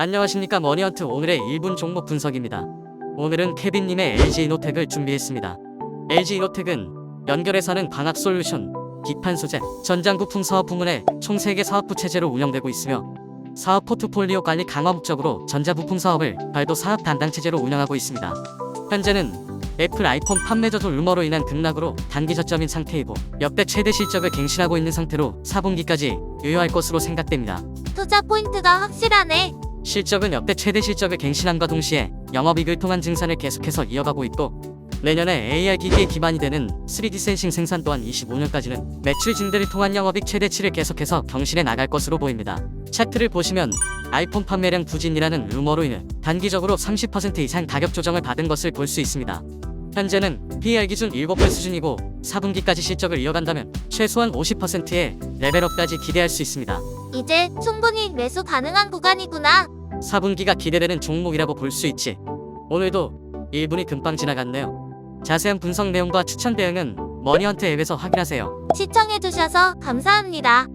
안녕하십니까 머니헌트 오늘의 1분 종목 분석입니다. 오늘은 케빈님의 LG 이노텍을 준비했습니다. LG 이노텍은 연결해서는 광학 솔루션, 기판 소재, 전장 부품 사업 부문에 총 3개 사업부 체제로 운영되고 있으며 사업 포트폴리오 관리 강화 목적으로 전자 부품 사업을 발도 사업 담당 체제로 운영하고 있습니다. 현재는 애플 아이폰 판매저도 루머로 인한 급락으로 단기 저점인 상태이고 역대 최대 실적을 갱신하고 있는 상태로 4분기까지 유효할 것으로 생각됩니다. 투자 포인트가 확실하네. 실적은 역대 최대 실적을 갱신함과 동시에 영업이익을 통한 증산을 계속해서 이어가고 있고 내년에 AR 기기에 기반이 되는 3D 센싱 생산 또한 25년까지는 매출 증대를 통한 영업이익 최대치를 계속해서 경신해 나갈 것으로 보입니다. 차트를 보시면 아이폰 판매량 부진이라는 루머로 인해 단기적으로 30% 이상 가격 조정을 받은 것을 볼 수 있습니다. 현재는 PER 기준 7배 수준이고 4분기까지 실적을 이어간다면 최소한 50%의 레벨업까지 기대할 수 있습니다. 이제 충분히 매수 가능한 구간이구나. 4분기가 기대되는 종목이라고 볼 수 있지. 오늘도 1분이 금방 지나갔네요. 자세한 분석 내용과 추천 대응은 머니헌트 앱에서 확인하세요. 시청해주셔서 감사합니다.